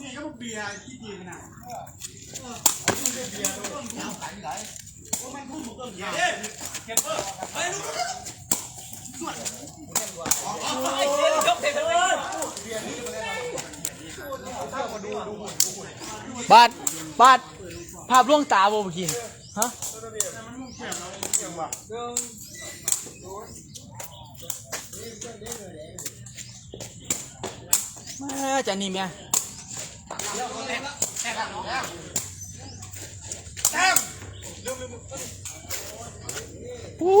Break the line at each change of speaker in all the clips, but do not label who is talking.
นี่ก็เบียร์ที่จีนน่ะ
บาดบาดภาพล่วงตาบ่เมื่อกี้ฮะม่จะนี่แม่อู้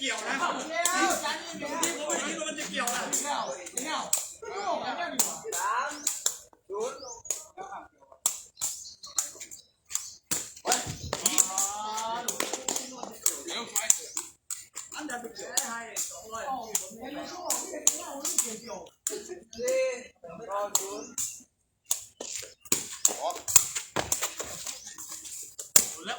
พลงแล้ว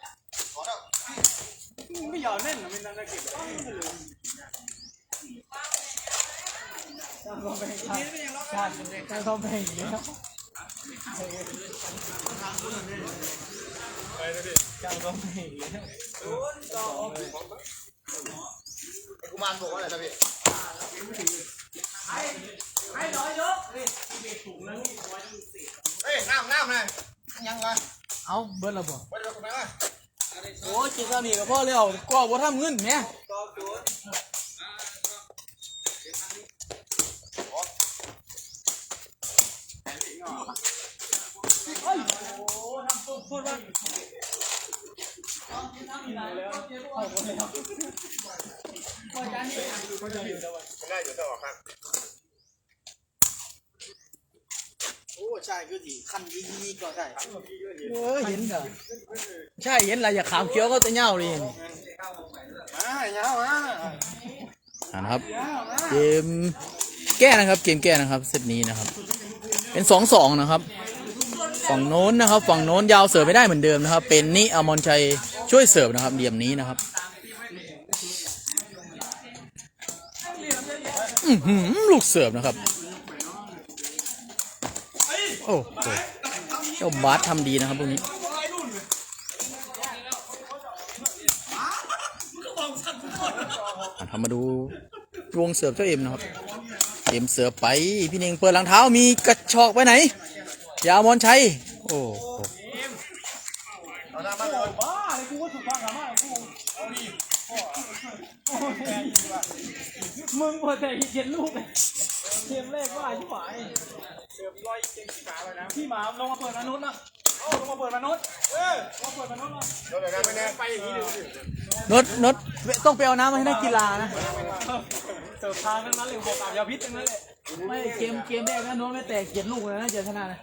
จ้างต้องเพลงแล้ว
กุมารบอกว่าอะไรนะพี่ให้ให้
น้อย
เฮ้ยน้ำน้ำเลยยังไง
เอาเบิร์ดและบ่
ไปดูกันไหมวะ
โอ้ยกินซานี่กับพ่อแล้วก็บ่ทำเงินแหม่
ไม่ได้อยู่ตลอดครับ
โอ้ใช่คือที่คันยี่ยี่ก็ใช่
เออเห็นเหรอ ใช่เห็นอะไรอย่าขามเขียวก็จะเหงาเลยนี่
มาเงามา
อ่านะครับเกมแก้นะครับ เกมแก้นะครับเซตนี้นะครับ เป็นสองสองนะครับฝั่งโน้นนะครับฝั่งโน้นยาวเสิร์ฟไม่ได้เหมือนเดิมนะครับ เป็นนิอมรชัยช่วยเสิร์ฟนะครับเหลี่ยมนี้นะครับอื้อหือลูกเสิร์ฟนะครับโอ้โหเจ้าบาสทำดีนะครับพวกนี้ อะทำมาดูวงเสิร์ฟเจ้าเอ็มนะครับ เอ็มเสิร์ฟไป พี่เน่งเปิดหลังเท้ามีกระชอกไปไหน ยาวมอนชัย โอ้โห
เอาหน้ามาเลย
บ้าเลยกูก็ถูกฟังกันมากกูมึงพอแต่เขียนลูกเกมแรกว่าชิบหายอบร้อยเก่งขี้หมาเลยนะขี้หมาลงมาเปิดมนุษนะ มาเปิดมนุษย์เออลงมาเปิดมนุษย์นะ
โดนอะไรนะไม่แน่
ไปอย่างนี้เลย
นดนดต้องไปเอาน้ำมาให้นักกีฬานะ
เสิร์ฟทางทั้งนั้นเลยบอกกาบยาพิษทั้งนั้นเลย
ไม่เกมเกมแรกนะโน้ตไม่แตกเจ็ดลูกเลยนะเจอชนะนะ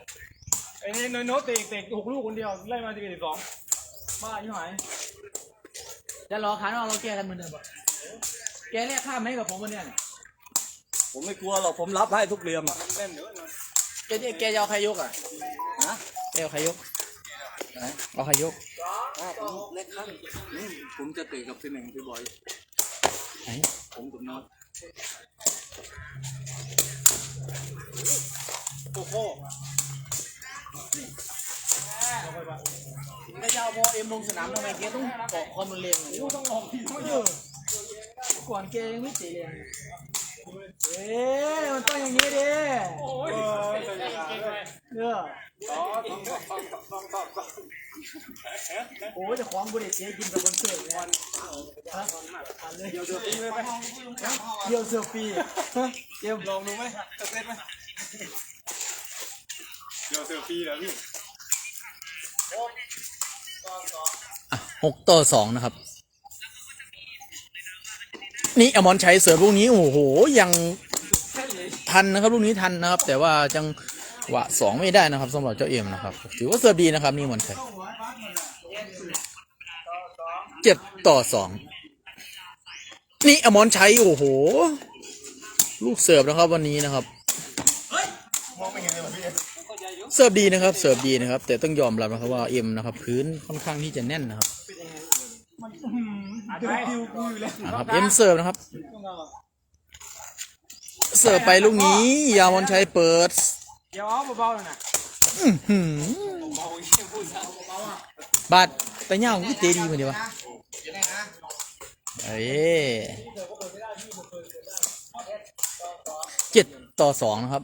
ไอ้นี่โน้ตเตะเตะหกลูกคนเดียวไล่มาสิบเอ็ดสิบสองบ้ายิ่งหาย
จะรอขาเราเราแก้กันเหมือนเดิมปะแกแรกข้ามไหมกับผมวันเนี้ย
ผมไม่กลัวหรอกผมรับให้ทุกเหลี่ยมอะ
เล่นเดี๋ยวนะ
แกจะแกจะเอาใครยกอะฮะ แกเอาใครยกเอาใครยก
เล็กขั้นนี่ผมจะเตะกับพี่หนึ่งพี่บอย
ไหน
ผมกับน็อต
โอ้โห
ไม่จะเอาพอเอ็มลงสนามทำไมแกต้องเกาะความรุนแรงเลย
กูต้องลองทีไม่เยอะ
ก่อนแกยังไม่เตะแรง เอ๊ะมันต้องอย่างนี้ดิ
โอ้ย
เออโอ้ยจะคว้างบุหรี่เจ๊กินกับคนเสิร์ฟเลยฮะอันเลยเดี๋ยวเสือปีไหมเดี๋ยวเสือปีเกม
ลองดูไหมสักเล่นไหมเดี๋ยวเซลฟี่แล้วพี่
หกต่อสองนะครับ นี่อมรชัยเสิร์ฟลูกนี้ โอ้โห ยังทันนะครับลูกนี้ทันนะครับ แต่ว่าจังหวะสองไม่ได้นะครับสำหรับเจ้าเอ็มนะครับ ถือว่าเสิร์ฟดีนะครับ นี่อมรชัยเจ็ดต่อสองนี่อมรชัยโอ้โห ลูกเสิร์ฟนะครับวันนี้นะครับ
เห็นเลยว่ะพี่
เสิร์ฟดีนะครับเสิร์ฟดีนะครับ แต่ต้องยอมรับนะครับว่าเอ็มนะครับ พื้นค่อนข้างที่จะแน่นนะครับ
อัดไปดิวกูอยู่แล้ว
นะครับเอ็มเสิร์ฟนะครับ เสิร์ฟไปลูกนี้ ยาวมนชัยเปิด
เดี๋ยวเอาเบาๆหน่อยนะ
อื้อหือบาดแต่เงาวิเตดีเหมือนเดียววะเอ้ยเจ็ดต่อสองนะครับ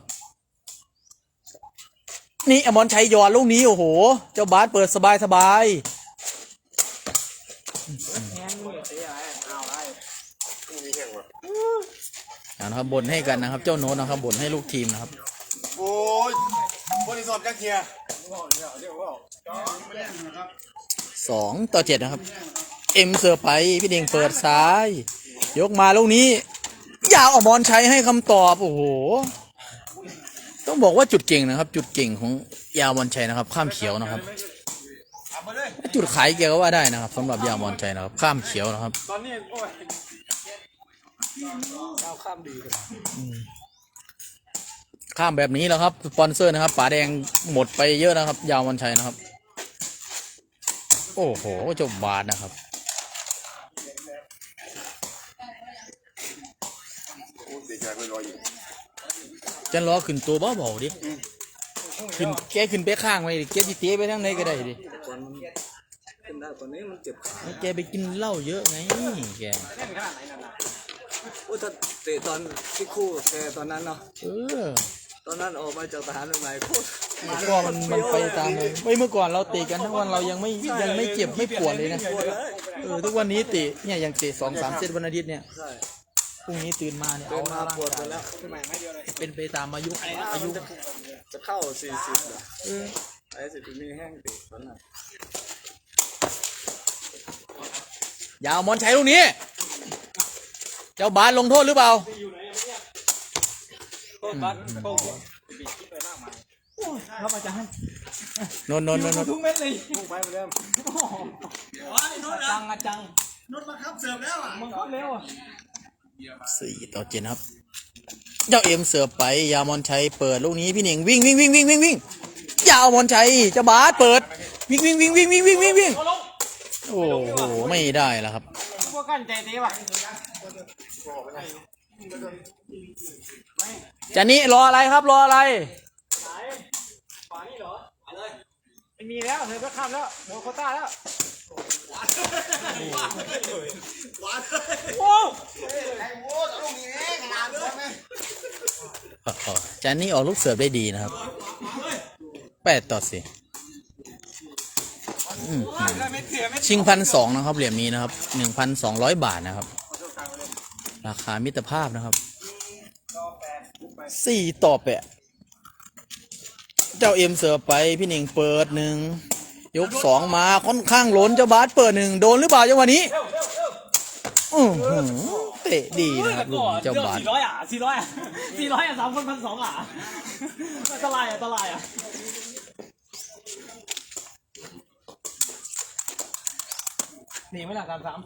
นี่อมรชัยหยอดลูกนี้ โอ้โห เจ้าบาสเปิดสบายสบาย เอานะครับบ่นให้กันนะครับ เจ้าโน้ตนะครับบ่นให้ลูกทีมนะครับ
โอ้ยบริษัทจักเกียร์
สองต่อเจ็ดนะครับ เอ็มเสือไปพี่เด้งเปิดซ้าย ยกมาลูกนี้ ยาวอมรชัยให้คำตอบ โอ้โห ต้องบอกว่าจุดเก่งนะครับ จุดเก่งของยาวมรชัยนะครับ ข้ามเขียวนะครับ จุดขายแกก็ว่าได้นะครับสำหรับยาวมรชัยนะครับข้ามเขียวนะครับ
ตอนนี้โอ้ย
เอาข้ามดีกัน
ข้ามแบบนี้แล้วครับสปอนเซอร์นะครับป๋าแดงหมดไปเยอะนะครับ ยาววันชัยนะครับ โอ้โหเจบบาทนะครับ
โอ้เสียใจไปรออยู่
จะล้อขึ้นตัวเบาๆดิขึ้นแกขึ้นไปข้างไว้ดิแกจิเตะไปทางไหนก็ได้ดิ
ก่ อนมันขึ้นได้ตอนนี้มันเจ็บขา
แกไปกินเหล้าเยอะไงแก
เล่นขนาดไหนนั่นน่ะ
โอ้ถ้าเตะตอนที่คู่แต่ตอนนั้นเนาะ
เออ
ตอนนั้นออกมาจากทหารใหม่ๆโคตร
เมื่อก่อนมันมันไปตามเลยไม่เมื่อก่อนเราเตะกันทั้งวันเรายังไม่ยังไม่เจ็บไม่ปวดเลยนะ
ปวดเลย
เออทุกวันนี้เตะเนี่ยยังเตะสองสามเซตวันอาทิตย์เนี่ย
ใช่
พรุ่งนี้ตื่นมาเนี่ย
เดิ
เอา
นมาปวดไปแล้ว
ขึ้นใหม่ไม่เดียวเลย
เป็นไปตามอายุอายุ
จะเข้าสี่สิบอะ
เออ
ไอ้สิบมีแห้งติดตอนนั้น
อย่าเอามอนใช้ลูกนี้ เจ้าบาสลงโทษหรือเปล่า
โคตรบัสโคตร
ครับอาจารย์นนนนนน
ทุกเม็ดเลยพุ่งไปเหมือนเดิม
จังอาจัง
นดมาครับเสิร์ฟแล้วอะ
มึงโคตรเร็วอะ
สี่ต่อเจ็ดครับ เจ้าเอ็มเสือไป ยามอนชัยเปิดลูกนี้พี่หนิงวิ่งวิ่งวิ่งวิ่งวิ่งวิ่ง ยาวมอนชัยเจ้าบาสเปิด วิ่งวิ่งวิ่งวิ่งวิ่งวิ่งวิ่งวิ่ง
ลง
โอ้โหไม่ได้แล้วครับ
พวกกันใจดีว่ะ
จานี่รออะไรครับรออะไร
ฝานี่เหรอไม่มีแล้วเธอก็ข้ามแล้วหมดโควต้าแล้วโอ้
ไอ้โว้ยเอาลูกนี้ขนาดเลยไหม
จานี่ออกลูกเสิร์ฟได้ดีนะครับ แปดต่อสี่ชิงพันสองนะครับเหรียญนี้นะครับหนึ่งพันสองร้อยบาทนะครับ ราคามิตรภาพนะครับสี่ต่อแปดจ้าเอ็มเสิร์ฟไปพี่หนิงเปิดหนึ่งยกสองมาค่อนข้างล้นเจ้าบาสเปิดหนึ่งโดนหรือเปล่าจังหวะนี้เตะดีนะครับลูกเจ้าบาส
สี่ร้อยอะสี่ร้อยอะสี่ร้อยอะสามคนพันสองอะอันตรายอะอันตรายอะ หนีไม่หลักสามสาม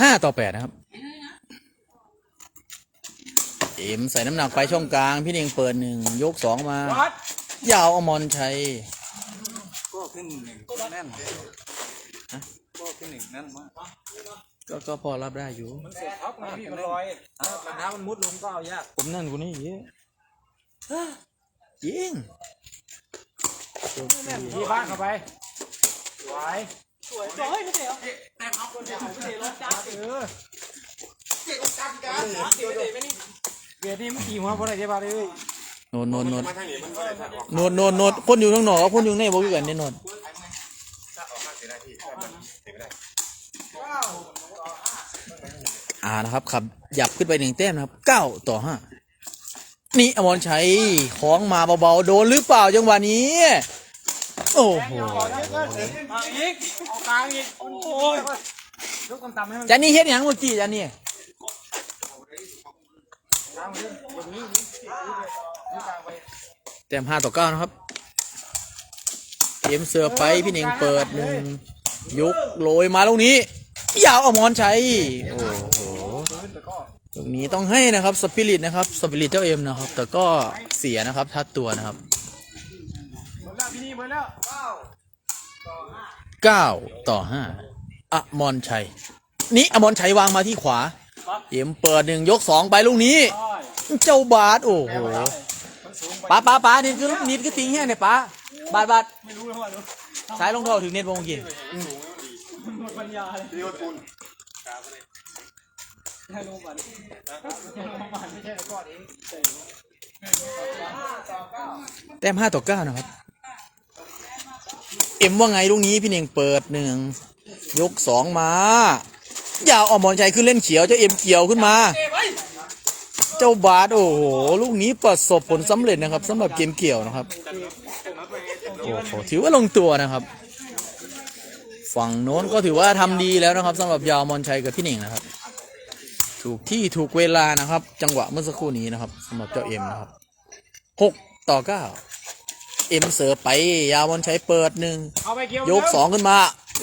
ห้าต่อแปดนะครับ เอ็มใส่น้ำหนักไปช่องกลาง พี่หนิงเปิดหนึ่งยกสองมา
วัด
ยาวอมรชัย
ก็ขึ้นหนึ่งแน่นก็ขึ้นหนึ่งแน่นมาก
ก็ก็พอรับได้อยู่
มันเสียท็อปไงพี่มันลอยแต่น้ำมันมุดลงก็เอายาก
ผมนั่นกูนี่เยอะยิง
ที่บ้านเข้าไปสวยสวยสวยไม่เสียแต่เขาคนเดียวไม่เสียรถจ้าเออเสียการการเสียไม่นี่เบียดนี่มันขี่หัวพอได้ใช่ป่ะเลย
โนนโนนโนน
มาทางนี้มันก็ได้ถ้าออก
โนนโนนโนนคนอยู่ข้างนอกคนอยู่ในบอกอ
ยได้ที่ถ้ามันเสียไม่ได้
อ่านะครับขับหยับขึ้นไปหนึ่งแต้มนะครับเก้าต่อห้า นี่อมรชัยของมาเบาๆโดนหรือเปล่าจังหวะนี้ โอ้โห
มาอีกเอากลางอีกโอ้ยยกต่ำให้มัน
จานนี่เฮ็ดหยังเมื่อกี้จานนี่
กลางไปดิอย่างนี้นี่กลางไป
แต้มห้าต่อเก้านะครับเกมเสือไปพี่เน่งเปิดหนึ่งยกโรยมาลูกนี้ ยาวอมรชัยโอ้ ตรงนี้ต้องให้นะครับสปิริตนะครับสปิริตเจ้าเอ็มนะครับ แต่ก็เสียนะครับทัดตัวนะครับเก้าต่อห้าอมรชัย นี่อมรชัยวางมาที่ขวา เอ็มเปิดหนึ่งยกสองไปลูกนี้ เจ้าบาสโอ้โหป้าป้าป้านี่คือนิดก็ติงแห้งเนี่ยป้าบาสบาส
ไม่รู้เลยว่ารู้
สายรองเท้าถึงเน็ตวงกี้
หมดปัญญาเลย ให้ลงมาให้ลงมาไม่ใช่ก้อนเอง
แต้มห้าต่อเก้านะครับ เอ็มว่าไงลูกนี้พี่เน่งเปิดหนึ่งยกสองมายาวอมรชัยขึ้นเล่นเขียวเจ้าเอ็มเกี่ยวขึ้นมา เจ้าบาสโอ้โหลูกนี้ประสบผลสำเร็จนะครับสำหรับเกมเกี่ยวนะครับโอ้โหถือว่าลงตัวนะครับ ฝั่งโน้นก็ถือว่าทำดีแล้วนะครับสำหรับยาวอมรชัยกับพี่เน่งนะครับ ถูกที่ถูกเวลานะครับ จังหวะเมื่อสักครู่นี้นะครับสำหรับเจ้าเอ็มนะครับหกต่อเก้าเอ็มเสือไปยาวอมรชัยเปิดหนึ่ง
เอาไปเกี่ยวย
กสองขึ้นมา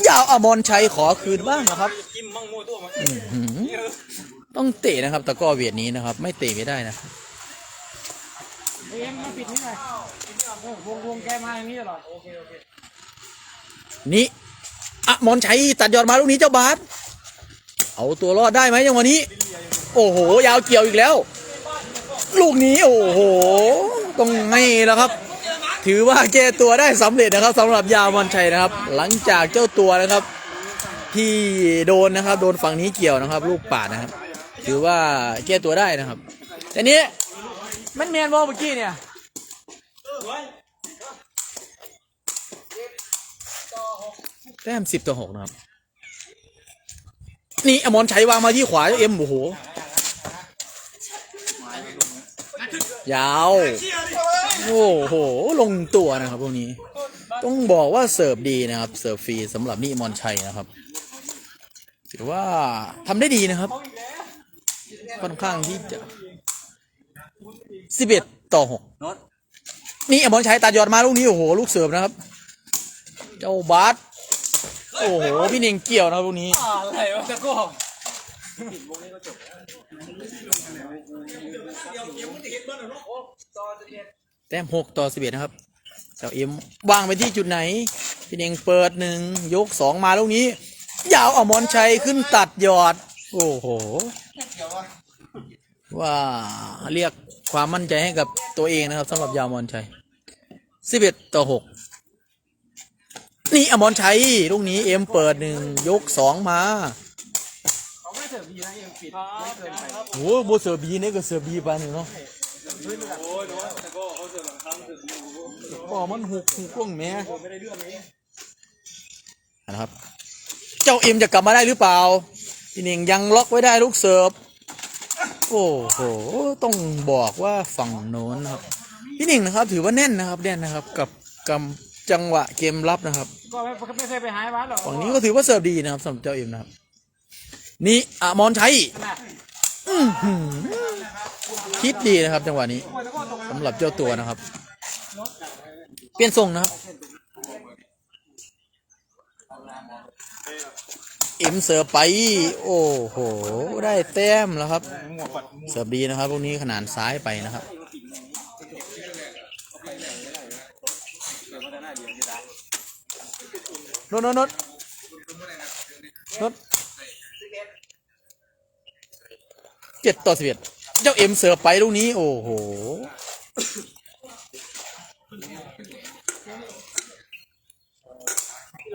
ยาวอมรชัยขอคืนบ้างนะครับ
จิ้มมั่งมั่วตัวมา
อื้อหือต้องเตะนะครับตะกร้อเวียดนี้นะครับ ไม่เตะไม่ได้นะ
เอ็มมาปิดนี่หน่อยวงวงแกมาอย่างนี้ตลอดโอเคโอเค
นี่อมรชัยตัดยอดมาลูกนี้เจ้าบาส เอาตัวรอดได้ไหมยังวันนี้ โอ้โห ยาวเกี่ยวอีกแล้ว ลูกนี้โอ้โหต้องให้แล้วครับ ถือว่าแก้ตัวได้สำเร็จนะครับสำหรับยาวมรชัยนะครับ หลังจากเจ้าตัวนะครับ ที่โดนนะครับ โดนฝั่งนี้เกี่ยวนะครับ ลูกปาดนะครับ ถือว่าแก้ตัวได้นะครับแต่นี้มันแมนบอลเมื่อกี้เนี่ยแต้มสิบต่อหกนะครับ นี่อมรชัยวางมาที่ขวาเอ็มโอ้โหยาวโอ้โหลงตัวนะครับพวกนี้ ต้องบอกว่าเสิร์ฟดีนะครับ เสิร์ฟฟรีสำหรับนิมนชัยนะครับถือว่าทำได้ดีนะครับ ค่อนข้างที่จะสิบเอ็ดต่อหกนี่อมรชัยตัดยอดมาลูกนี้โอ้โหลูกเสิร์ฟนะครับ เจ้าบาส โอ้โห พี่เน่งเกี่ยวนะครับลูกนี้
อะไรวะจะก็
แต้มหกต่อสิบเอ็ดนะครับ เจ้าเอ็มวางไปที่จุดไหน พี่เน่งเปิดหนึ่งยกสองมาลูกนี้ ยาวอมรชัยขึ้นตัดยอด โอ้โห ว่าเรียกความมั่นใจให้กับตัวเองนะครับสำหรับยาวอมรชัยสิบเอ็ดต่อหก นี่อมรชัยลูกนี้เอ็มเปิดหนึ่งยกสองมา
เขาไม่เสิร์ฟดีนะเอ็มปิดไม่เกินไป
โอ้โบเสือบีนี่ก็เสือบีไปหนึ่งเนาะ
โอ้ยน้อยแต่ก็เสิร์ฟหลังครั้งเสิร์ฟดี
พ่อมันหุกหุกกล้องแม่
นะ
ครับ เจ้าเอ็มจะกลับมาได้หรือเปล่าพี่เน่งยังล็อกไว้ได้ลูกเสิร์ฟโอ้โหต้องบอกว่าฝั่งโน้นครับพี่หนิงนะครับ ถือว่าแน่นนะครับแน่นนะครับ กับกำ จังหวะเกมรับนะครับ
ก็ไม่ไม่เคยไปหายบ้านหรอก
ฝั่งนี้ก็ถือว่าเสิร์ฟดีนะครับสำหรับเจ้าเอ็มนะครับ นี่อมรชัยอื้อหือคิดดีนะครับ จังหวะนี้สำหรับเจ้าตัวนะครับ เปลี่ยนทรงนะครับ เอ็มเสิร์ฟไป โอ้โห ได้แต้มแล้วครับ เสิร์ฟดีนะครับลูกนี้ขนาดซ้ายไปนะครับ นดนดนดนดเจ็ดต่อสิบเอ็ดเจ้าเอ็มเสิร์ฟไปลูกนี้ โอ้โห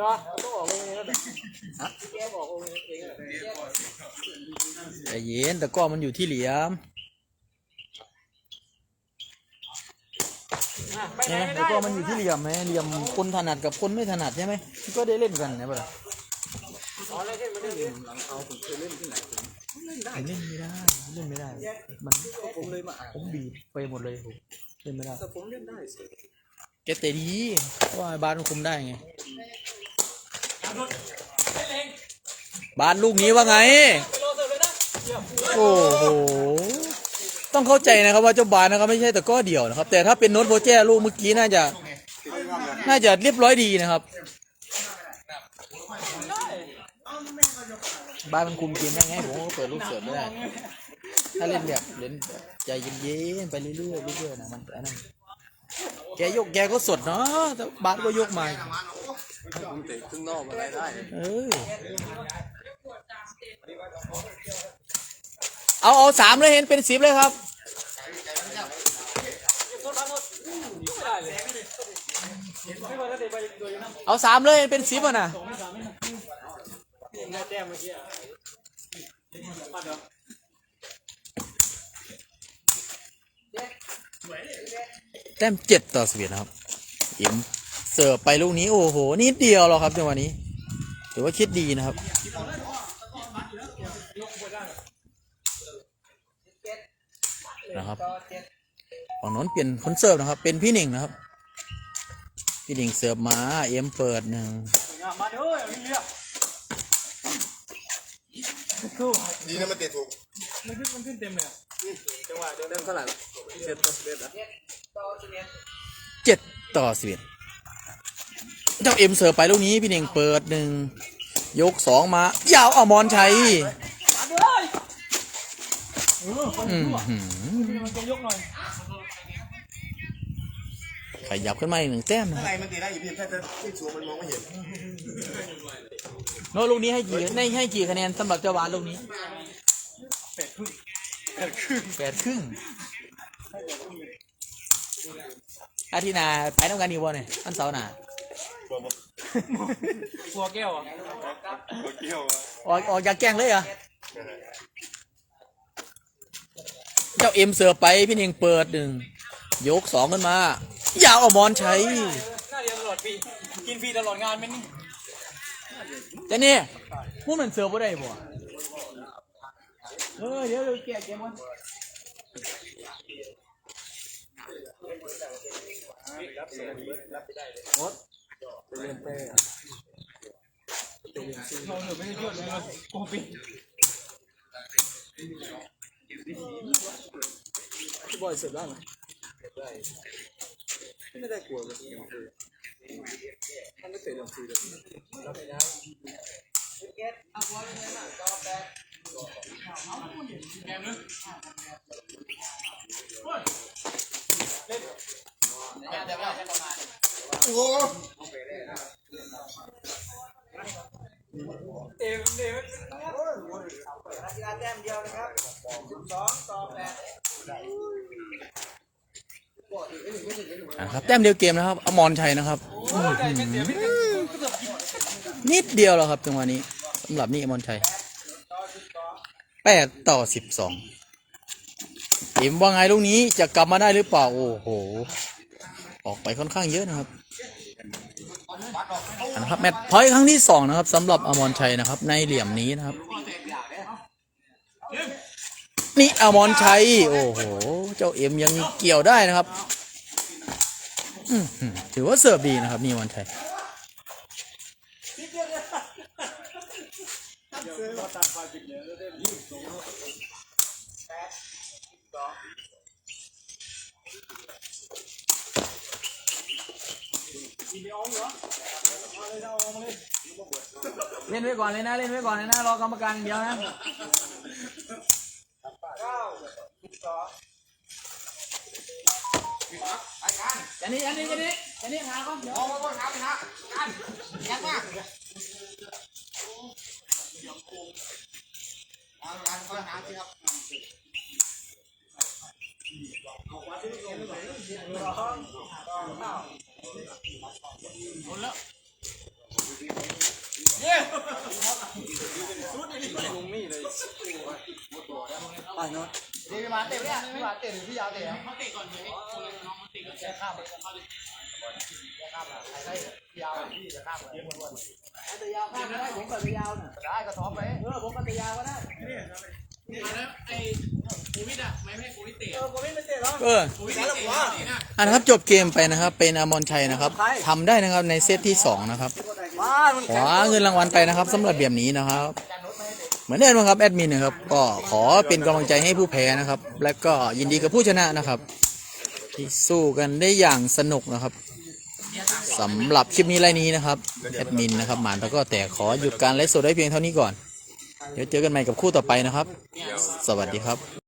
รอต้องออกเลยแล้วแกบอกเองเอง
ใจเย็นแต่ก็มันอยู่ที่เหลี่ยม
ไปไหน
ใช่ไหม
ไม่
แต่
ได้
ก็มันอยู่ที่เหลี่ยมไหมเหลี่ยมคนถนัดกับคนไม่ถนัดใช่ไหมก็ได้เล่นกันนะป่ะล่ะ
อ๋อเลยเช่นมันเรื่อง
หลังเอาผมเคยเล่นที่ไหนผมเล่นได้
เล่นไม่ได้เล่นไม่ได้ มัน
ผมเลยมาอ่าน
ผมบีบไปหมดเลยผมเล่นไม่ได้
แต่ผมเล่นได้สิ
แกเตะดีเพราะว่าบาสมันคุมได้ไงบาสลูกนี้ว่าไง
ไปโลเสิร์ฟเลยนะ
โอ้โห ต้องเข้าใจนะครับว่าเจ้าบานนะครับไม่ใช่แต่ก็เดี่ยวนะครับ แต่ถ้าเป็นโน้ตโบแจ้ลูกเมื่อกี้น่าจะ น่าจะเรียบร้อยดีนะครับบานมันคุมเกมได้ไงผมก็เปิดลูกเสิร์ฟไม่ได้ถ้าเล่นแบบเล่นใจเย็นๆไปเรื่อยๆเรื่อยๆนะมันอันนั้นแกยกแกก็สดเนาะแต่บาสก็ยกมา
ผมเตะครึ่งนอกมาได้ได้
เออ เอาเอาสามเลยเห็นเป็นสิบเลยครับ
เอา
สามเลยเห็นเป็นสิบอะนะ
แต้มเจ็
ดต่อสิบเอ็ดนะครับอิมเสิร์ฟไปลูกนี้โอ้โหนิดเดียวหรอครับจังหวะนี้ถือว่าคิดดีนะครับ นะครับฝั่งโน้นเปลี่ยนคนเสิร์ฟนะครับ เป็นพี่หนิงนะครับ พี่หนิงเสิร์ฟมาเอ็มเปิดหนึ่ง
มาเด้อนี่เรียก
ดีนะมันเตะถูก
มันขึ้นมันขึ้นเต็มเลย
จังหวะเดินเล่นเท่าไหร่เจ็ดต่อสิบเอ็ดอะ
เจ็ดต่อสิบเอ็ดเจ้าเอ็มเสิร์ฟไปลูกนี้พี่หนิงเปิดหนึ่งยกสองมายาวอมรชัย
มาเด้อ
อืมหืม
มันจะยกหน่อย
ขยับขึ้นมาอีกหนึ่งแต้มนะค
ข้าง
รับ
ในมันเตะได้อยู่พี่แค่จะที่ชัวมันมองไม่เห็น
โน้ตลูกนี้ให้กี่ให้ให้กี่คะแนนสำหรับเจ้าวานลูกนี้แปดครึ่งแปดครึ่งอาทิตย์หนาไปน้ำกันอีกวันเนี่ยอันเสาร์หนา
กลัวแก้วอะ
ออกออกจากแกล้งเลยเหรอ เจ้าเอ็มเสือไปพี่เน่งเปิดหนึ่งยกสองขึ้นมา ยาวอมรชัย
น่าเรียนตลอดปีกินฟรีตลอดงานไหมนี่
แต่เนี่ยพวกมันเสือบ่ได้บ่เออเดี๋ยวเดี๋ยวแกะเกมมัน
ไปเล่นเต้อะ
เราเหนือไม่ได้เยอะเลยกลัวปี
พี่บอยเสิร์ฟได้ไหมได้ไม่ได้กลัวเลยมันไม่เตะอย่างฟรีเลย
โอ้โห
เอ็มเอ็ม
นะครับแต้มเดียวเกมนะครับ อมรชัยนะครับ นิดเดียวแล้วครับจังหวะนี้สำหรับนี่อมรชัยแปดต่อสิบสองเอ็มว่าไงลูกนี้จะกลับมาได้หรือเปล่า โอ้โห ออกไปค่อนข้างเยอะนะครับ นะครับแมตช์พอยต์ครั้งที่สองนะครับสำหรับอมรชัยนะครับ ในเหลี่ยมนี้นะครับ นี่อมรชัย โอ้โห เจ้าเอ็มยังเกี่ยวได้นะครับถือว่าเสิร์ฟดีนะครับ นี่อมรชัย เล่นไว้ก่อนเลยนะ เล่นไว้ก่อนเลยนะ รอกรรมการอย่างเดียวนะอันนี้อันนี้อันนี้อันนี้หาก่อนเดี๋ยว
เอามาก่อนครับ นะกันยัดมาเอาการค่อยหาสิครับ
ไปเนาะ
ดีพี่มาเตะเนี่ยพี่มาเตะหรือพี่ยาวเตะอะ
แต่ยาวข้ามได้ผมก็แต่ยาวน่ะ
ได้ก็ซ้อมไป
เออผมก็แต่ยาวก็ได้ เอออะนะครับจบเกมไปนะครับเป็นอมรชัยนะครับทำได้นะครับในเซตที่สองนะครับขวาเงินรางวัลไปนะครับสำหรับแบบนี้นะครับ เหมือนเดิมนะครับแอดมินนะครับก็ขอเป็นกำลังใจให้ผู้แพ้นะครับ และก็ยินดีกับผู้ชนะนะครับ ที่สู้กันได้อย่างสนุกนะครับสำหรับคลิปนี้ไรนี้นะครับแอดมินนะครับหมานแล้วก็แต่ขอหยุดการไลฟ์สดได้เพียงเท่านี้ก่อน เดี๋ยวเจอกันใหม่กับคู่ต่อไปนะครับ สวัสดีครับ